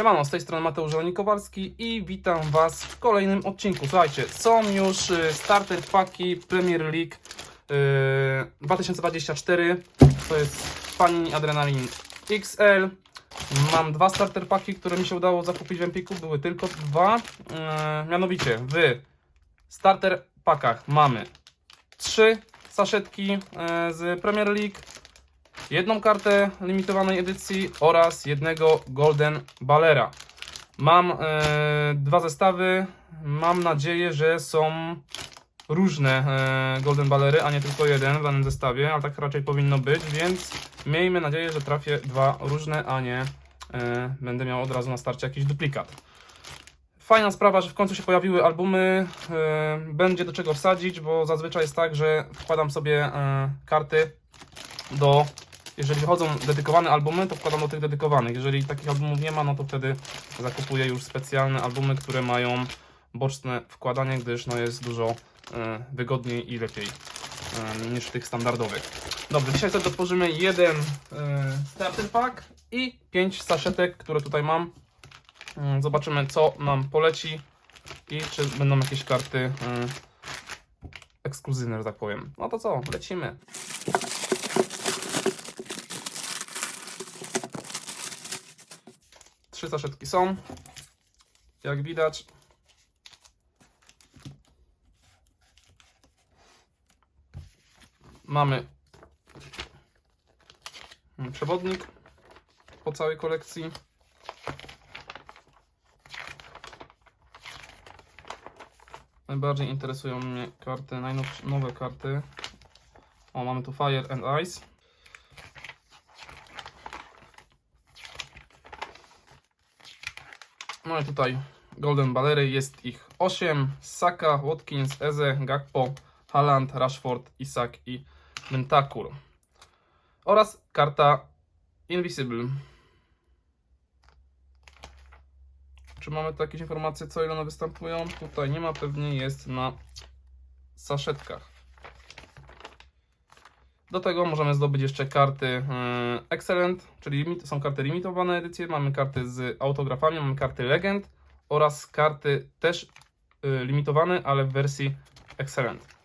Siemano, z tej strony Mateusz Rolnik-Kowalski i witam Was w kolejnym odcinku. Słuchajcie, są już y, starter paki Premier League y, 2024. To jest Panini Adrenalin XL. Mam dwa starter paki, które mi się udało zakupić w Empiku. Były tylko dwa. Y, mianowicie w starter pakach mamy trzy saszetki y, z Premier League jedną kartę limitowanej edycji oraz jednego Golden Ballera. Mam e, dwa zestawy. Mam nadzieję, że są różne e, Golden Ballery, a nie tylko jeden w danym zestawie, ale tak raczej powinno być, więc miejmy nadzieję, że trafię dwa różne, a nie e, będę miał od razu na starcie jakiś duplikat. Fajna sprawa, że w końcu się pojawiły albumy. będzie do czego wsadzić, bo zazwyczaj jest tak, że wkładam sobie karty do jeżeli wychodzą dedykowane albumy, to wkładam do tych dedykowanych. Jeżeli takich albumów nie ma, no to wtedy zakupuję już specjalne albumy, które mają boczne wkładanie, gdyż no jest dużo e, wygodniej i lepiej e, niż tych standardowych. Dobrze, dzisiaj sobie otworzymy jeden e, starter pack i pięć saszetek, które tutaj mam. Zobaczymy, co nam poleci i czy będą jakieś karty ekskluzywne, że tak powiem. No to co, lecimy. Saszetki są. Jak widać. Mamy przewodnik po całej kolekcji. Najbardziej interesują mnie karty, najnowsze nowe karty. O, mamy tu Fire and Ice. No i tutaj Golden Ballery, jest ich 8. Saka, Watkins, Eze, Gakpo, Haaland, Rashford, Isak i Bentakur. Oraz karta Invisible. Czy mamy tu jakieś informacje, co ile one występują? Tutaj nie ma, pewnie jest na saszetkach. Do tego możemy zdobyć jeszcze karty e, Excellent, czyli są karty limitowane edycje, mamy karty z autografami, mamy karty Legend oraz karty też e, limitowane, ale w wersji Excellent.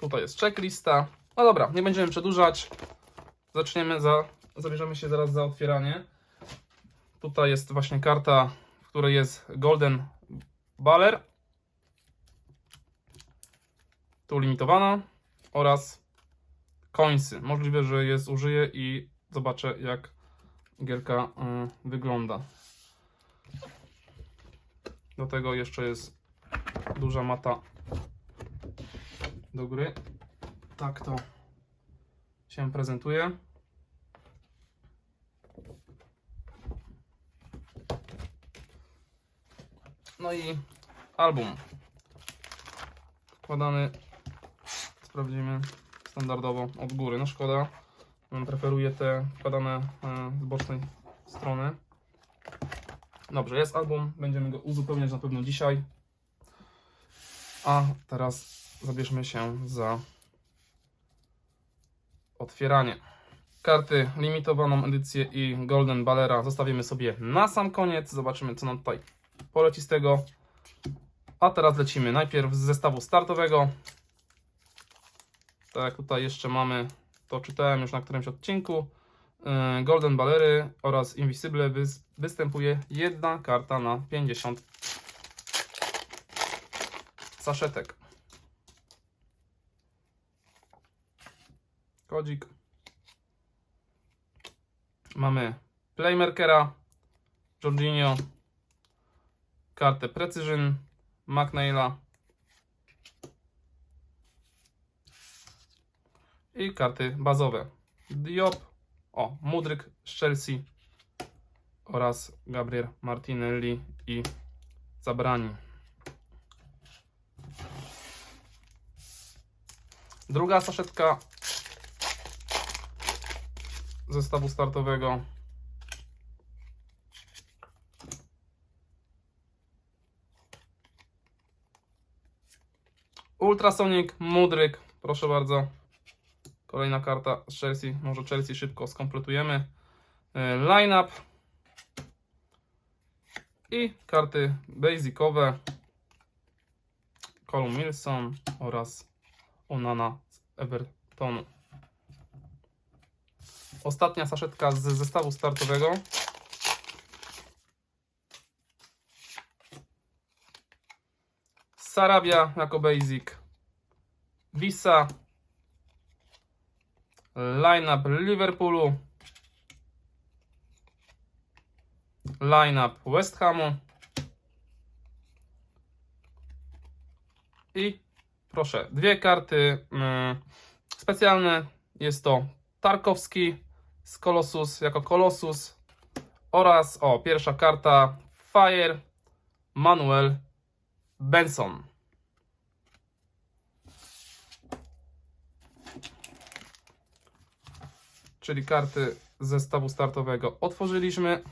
Tutaj jest checklista. No dobra, nie będziemy przedłużać. Zaczniemy za, zabierzemy się zaraz za otwieranie. Tutaj jest właśnie karta, w której jest Golden Baller. Tu limitowana oraz końcy. Możliwe, że je zużyję i zobaczę jak gierka y, wygląda. Do tego jeszcze jest duża mata do gry. Tak to się prezentuje. No i album wkładany sprawdzimy standardowo od góry. No szkoda, Mm, preferuję te wkładane e, z bocznej strony. Dobrze, jest album, będziemy go uzupełniać na pewno dzisiaj. A teraz zabierzmy się za otwieranie. Karty limitowaną edycję i Golden Ballera zostawimy sobie na sam koniec. Zobaczymy co nam tutaj poleci z tego. A teraz lecimy najpierw z zestawu startowego. Tak jak tutaj jeszcze mamy, to czytałem już na którymś odcinku. Yy, Golden Ballery oraz Invisible wys- występuje jedna karta na 50 saszetek. Kodzik. Mamy Playmakera, Jorginho, kartę Precision, McNeila i karty bazowe. Diop, o, Mudryk z Chelsea oraz Gabriel Martinelli i Zabrani. Druga saszetka zestawu startowego. Ultrasonic, Mudryk, proszę bardzo. Kolejna karta z Chelsea. Może Chelsea szybko skompletujemy. E, Line-up. I karty basicowe. Colum Wilson oraz Onana z Evertonu. Ostatnia saszetka z zestawu startowego. Sarabia jako basic. Visa. Lineup Liverpoolu. Lineup West Hamu. I proszę, dwie karty mm, specjalne. Jest to Tarkowski z Colossus jako Colossus oraz o, pierwsza karta Fire Manuel Benson. Czyli karty zestawu startowego otworzyliśmy.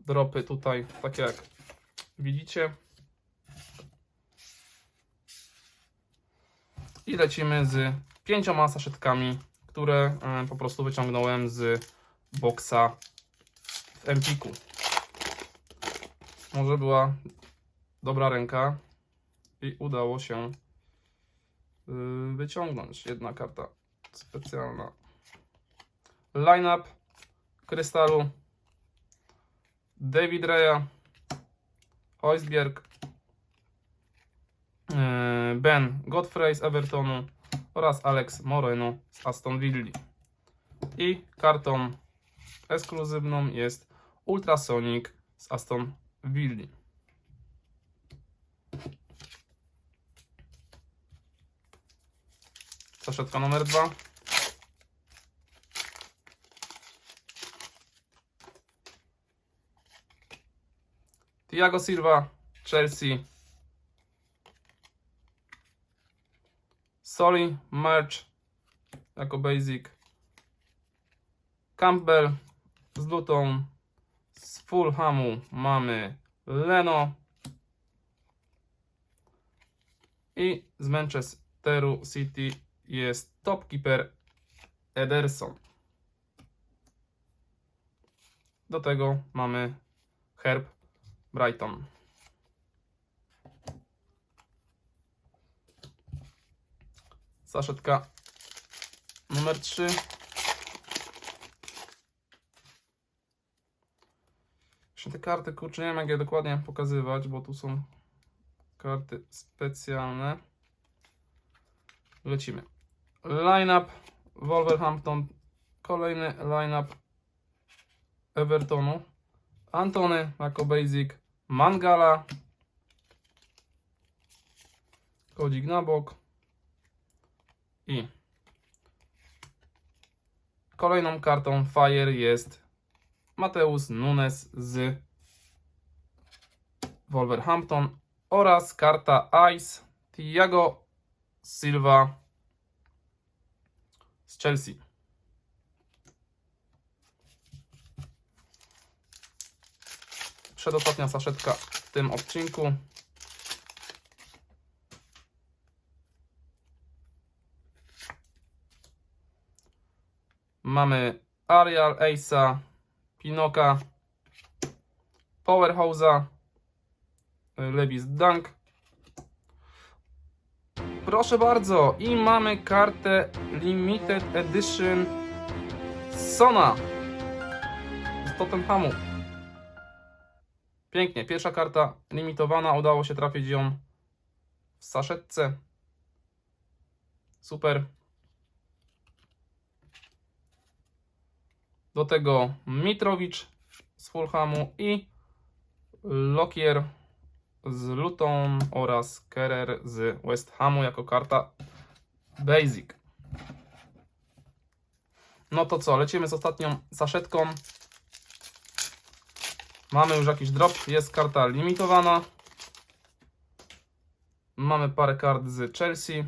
Dropy tutaj, takie jak widzicie. I lecimy z pięcioma saszetkami, które e, po prostu wyciągnąłem z boksa w Empiku. Może była dobra ręka i udało się wyciągnąć jedna karta specjalna. Lineup Krystalu David Reya Heusbjerg e, Ben Godfrey z Evertonu oraz Alex Moreno z Aston Villa. I kartą ekskluzywną jest Ultrasonic z Aston Villa. Saszetka numer dwa. Thiago Silva, Chelsea. Soli, Merch jako basic. Campbell z Luton. Z Fulhamu mamy Leno. I z Manchesteru City jest topkeeper Ederson. Do tego mamy herb Brighton. Saszetka numer 3. Właśnie te karty, kurczę, nie wiem jak je dokładnie pokazywać, bo tu są karty specjalne. Lecimy. Line-up Wolverhampton. Kolejny line-up Evertonu. Antony jako basic. Mangala. Kodzik na bok. I kolejną kartą Fire jest Mateusz Nunes z Wolverhampton oraz karta Ice Thiago Silva Chelsea. Przedostatnia saszetka w tym odcinku. Mamy Arial, Ace'a, Pinoka, Powerhouse'a, Levis Dunk. Proszę bardzo, i mamy kartę Limited Edition Sona z Tottenhamu. Pięknie, pierwsza karta limitowana, udało się trafić ją w saszetce. Super. Do tego Mitrowicz z Fulhamu i Lokier z Luton oraz Kerer z West Hamu jako karta Basic. No to co, lecimy z ostatnią saszetką. Mamy już jakiś drop, jest karta limitowana. Mamy parę kart z Chelsea.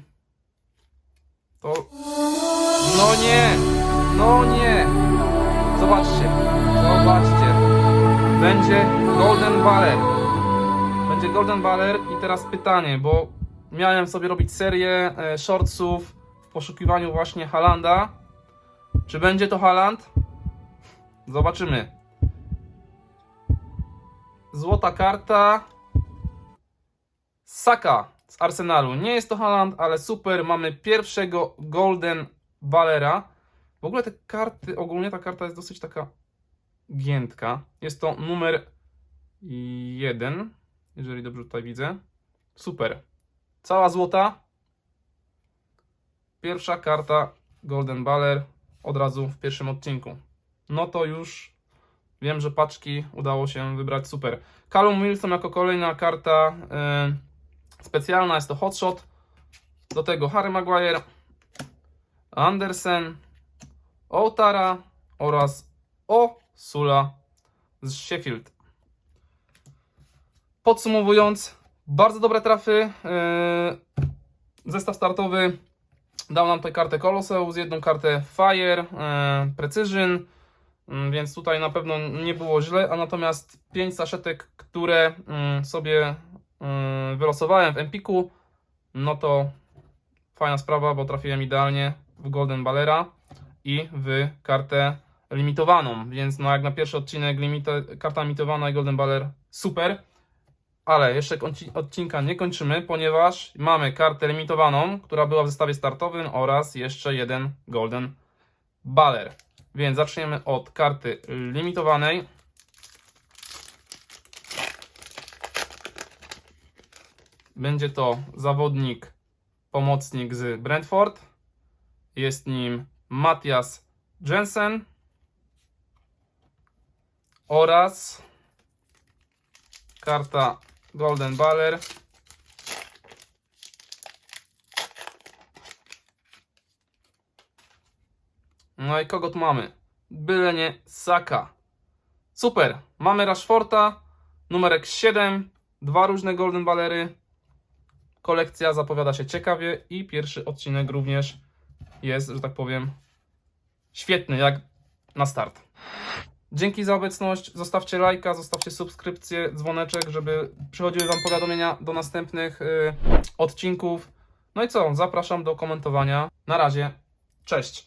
To... No nie! No nie! Zobaczcie, zobaczcie. Będzie Golden Baller. Będzie Golden Baller i teraz pytanie, bo miałem sobie robić serię e, shortsów w poszukiwaniu właśnie Halanda. Czy będzie to Haland? Zobaczymy. Złota karta. Saka z Arsenalu. Nie jest to Haaland, ale super. Mamy pierwszego Golden Ballera. W ogóle te karty, ogólnie ta karta jest dosyć taka giętka. Jest to numer jeden, jeżeli dobrze tutaj widzę. Super. Cała złota. Pierwsza karta Golden Baller od razu w pierwszym odcinku. No to już wiem, że paczki udało się wybrać super. Callum Wilson jako kolejna karta y, specjalna jest to Hotshot. Do tego Harry Maguire, Andersen, Outara oraz Osula z Sheffield. Podsumowując, bardzo dobre trafy. Yy, zestaw startowy dał nam tutaj kartę Colosseum, jedną kartę Fire, yy, Precision, yy, więc tutaj na pewno nie było źle, a natomiast 5 saszetek, które yy, sobie yy, wylosowałem w Empiku, no to fajna sprawa, bo trafiłem idealnie w Golden Ballera i w kartę limitowaną, więc no jak na pierwszy odcinek limita- karta limitowana i Golden Baller super. Ale jeszcze odcinka nie kończymy, ponieważ mamy kartę limitowaną, która była w zestawie startowym oraz jeszcze jeden Golden Baller. Więc zaczniemy od karty limitowanej. Będzie to zawodnik, pomocnik z Brentford. Jest nim Matthias Jensen oraz karta Golden Baller. No i kogo tu mamy? Byle nie Saka. Super. Mamy Rashforda, numerek 7, dwa różne Golden Ballery. Kolekcja zapowiada się ciekawie i pierwszy odcinek również jest, że tak powiem, świetny jak na start. Dzięki za obecność. Zostawcie lajka, zostawcie subskrypcję, dzwoneczek, żeby przychodziły Wam powiadomienia do następnych y, odcinków. No i co? Zapraszam do komentowania. Na razie. Cześć.